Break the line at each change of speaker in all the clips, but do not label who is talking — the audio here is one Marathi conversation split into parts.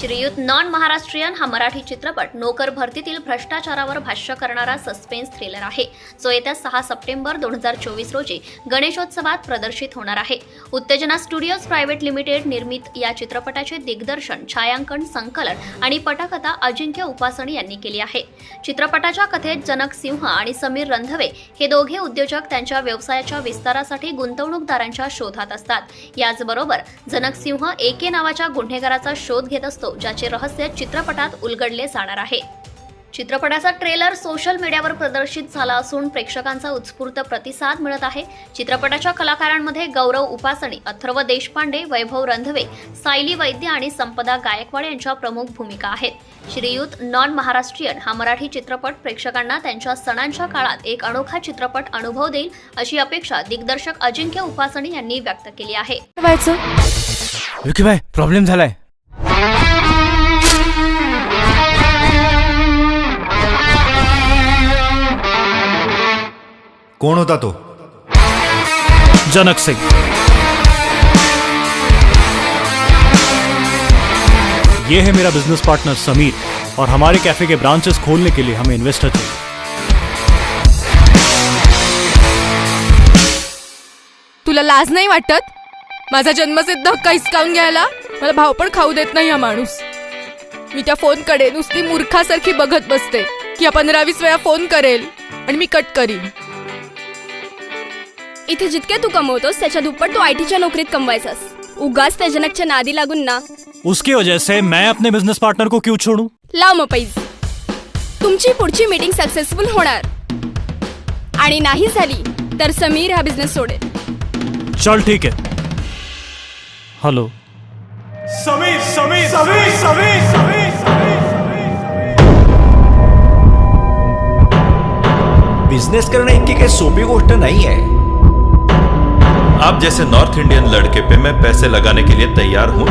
श्रीयुत नॉन महाराष्ट्रीयन हा मराठी चित्रपट नोकर भरतीतील भ्रष्टाचारावर भाष्य करणारा सस्पेन्स थ्रिलर आहे. जो येत्या सहा सप्टेंबर दोन हजार चोवीस रोजी गणेशोत्सवात प्रदर्शित होणार आहे. उत्तेजना स्टुडिओज प्रायव्हेट लिमिटेड निर्मित या चित्रपटाचे दिग्दर्शन छायांकन संकलन आणि पटकथा अजिंक्य उपासणी यांनी केली आहे. चित्रपटाच्या कथेत जनक सिंह आणि समीर रंधवे हे दोघे उद्योजक त्यांच्या व्यवसायाच्या विस्तारासाठी गुंतवणूकदारांच्या शोधात असतात. याचबरोबर जनक सिंह एके नावाच्या गुन्हेगाराचा शोध घेत असतो. ज्याचे रहस्य चित्रपटात उलगडले जाणार आहे. चित्रपटाचा ट्रेलर सोशल मीडियावर प्रदर्शित झाला असून प्रेक्षकांचा उत्स्फूर्त प्रतिसाद मिळत आहे. चित्रपटाच्या कलाकारांमध्ये गौरव उपासणी अथर्व देशपांडे वैभव रंधवे सायली वैद्य आणि संपदा गायकवाड यांच्या प्रमुख भूमिका आहेत. श्रीयुत नॉन महाराष्ट्रीयन हा मराठी चित्रपट प्रेक्षकांना त्यांच्या सणांच्या काळात एक अनोखा चित्रपट अनुभव देईल अशी अपेक्षा दिग्दर्शक अजिंक्य उपासणी यांनी व्यक्त केली आहे.
प्रॉब्लेम झालाय.
कोण होता तो?
जनक सिंह ये है मेरा बिजनेस पार्टनर समीर और हमारे कैफे के ब्रांचेस खोलने के लिए हमें इन्वेस्टर चाहिए।
तुला लाज नाही वाटत? माझा जन्मसिद्ध हक्क हिसकावून घ्यायला? मला भाव पण खाऊ देत नाही हा माणूस. मी त्या फोनकडे नुसती मूर्खासारखी बघत बसते की हा पंधरावीस वेळा फोन करेल आणि मी कट करीन.
इथे जितके तू कमवतोस त्याच्या दुप्पट तू आयटीच्या नोकरीत कमवायचास. उगाच त्या जनकच्या नादी लागून ना.
उसकी वजह से मैं अपने बिजनेस पार्टनर को क्यों छोड़ूं?
लाव मग पैज तुमची पुढची मीटिंग सक्सेसफुल होणार. आणि नाही झाली तर समीर हा बिझनेस सोडेल.
चल ठीक है हेलो समीर समीर समीर समीर समीर
बिझनेस करणं इतकी काही सोपी गोष्ट नाही आहे
आप जैसे नॉर्थ इंडियन लड़के पे मैं पैसे लगाने के लिए तैयार हूँ।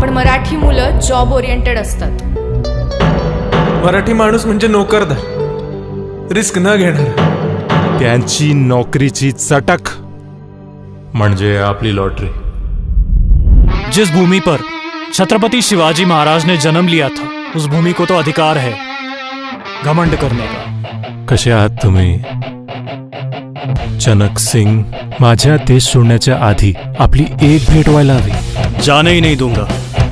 पण मराठी मुलं जॉब ओरिएंटेड असतात.
मराठी माणूस म्हणजे नोकरदार. रिस्क न घेणार.
त्यांची नोकरीची चटक म्हणजे आपली लॉटरी.
जिस भूमि पर छत्रपति शिवाजी महाराज ने जन्म लिया था उस भूमि को तो अधिकार है घमंड करने का।
कसे आहात तुम्ही? जनक सिंग माझ्या देश सोडण्याच्या आधी आपली एक भेट व्हायला हवी.
जाने ही नहीं दूंगा.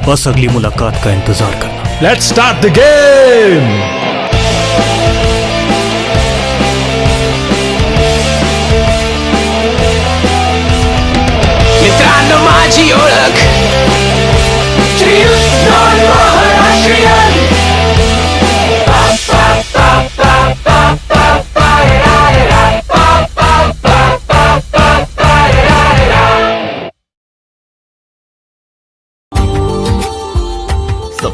बस अगली मुलाकात का इंतजार करना
let's start the game